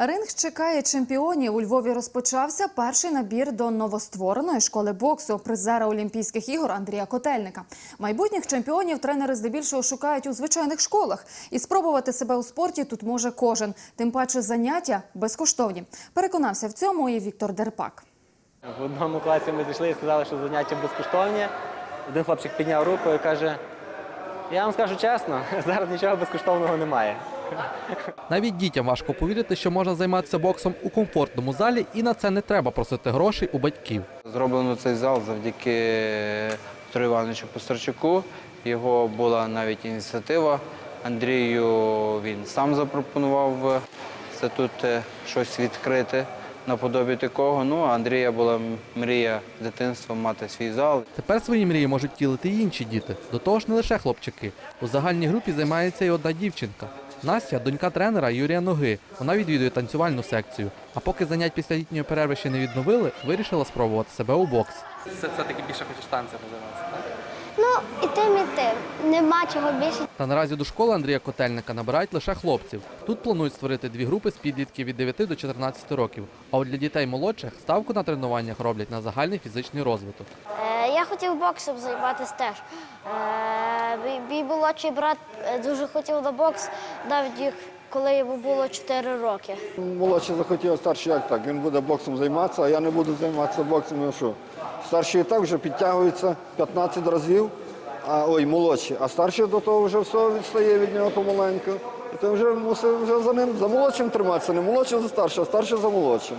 Ринг чекає чемпіонів. У Львові розпочався перший набір до новоствореної школи боксу призера Олімпійських ігор Андрія Котельника. Майбутніх чемпіонів тренери здебільшого шукають у звичайних школах. І спробувати себе у спорті тут може кожен. Тим паче заняття безкоштовні. Переконався в цьому і Віктор Дерпак. В одному класі ми зійшли і сказали, що заняття безкоштовні. Один хлопчик підняв руку і каже: я вам скажу чесно, зараз нічого безкоштовного немає. Навіть дітям важко повірити, що можна займатися боксом у комфортному залі, і на це не треба просити грошей у батьків. Зроблено цей зал завдяки Петру Івановичу Постерчуку. Його була навіть ініціатива. Андрію він сам запропонував це тут е, щось відкрити наподобі такого. Ну, а Андрія була мрія дитинства мати свій зал. Тепер свої мрії можуть тілити і інші діти. До того ж, не лише хлопчики. У загальній групі займається і одна дівчинка. Настя донька тренера Юрія Ноги. Вона відвідує танцювальну секцію. А поки занять після літньої перерви ще не відновили, вирішила спробувати себе у бокс. Це все-таки більше хочеш танцями займатися, так? Ну, і тим, і тим. Нема чого більше. Та наразі до школи Андрія Котельника набирають лише хлопців. Тут планують створити дві групи з підлітків від 9 до 14 років. А от для дітей молодших ставку на тренуваннях роблять на загальний фізичний розвиток. Е, я хотів боксом займатися теж. Е, мій- молодший брат е, дуже хотів на бокс, навіть їх, коли йому було 4 роки. Молодший захотів, а старший як так? Він буде боксом займатися, а я не буду займатися боксом. Ну що? Старший і так вже підтягується 15 разів, а ой, молодший, а старший до того вже все відстає від нього помаленьку. І ти вже мусив вже за ним, за молодшим триматися, не молодший за старшим, а старший за молодшим.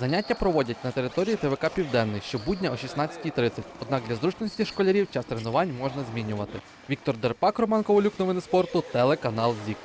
Заняття проводять на території ТВК Південний щобудня о 16.30. Однак для зручності школярів час тренувань можна змінювати. Віктор Дерпак, Роман Ковалюк, новини спорту, телеканал ЗІК.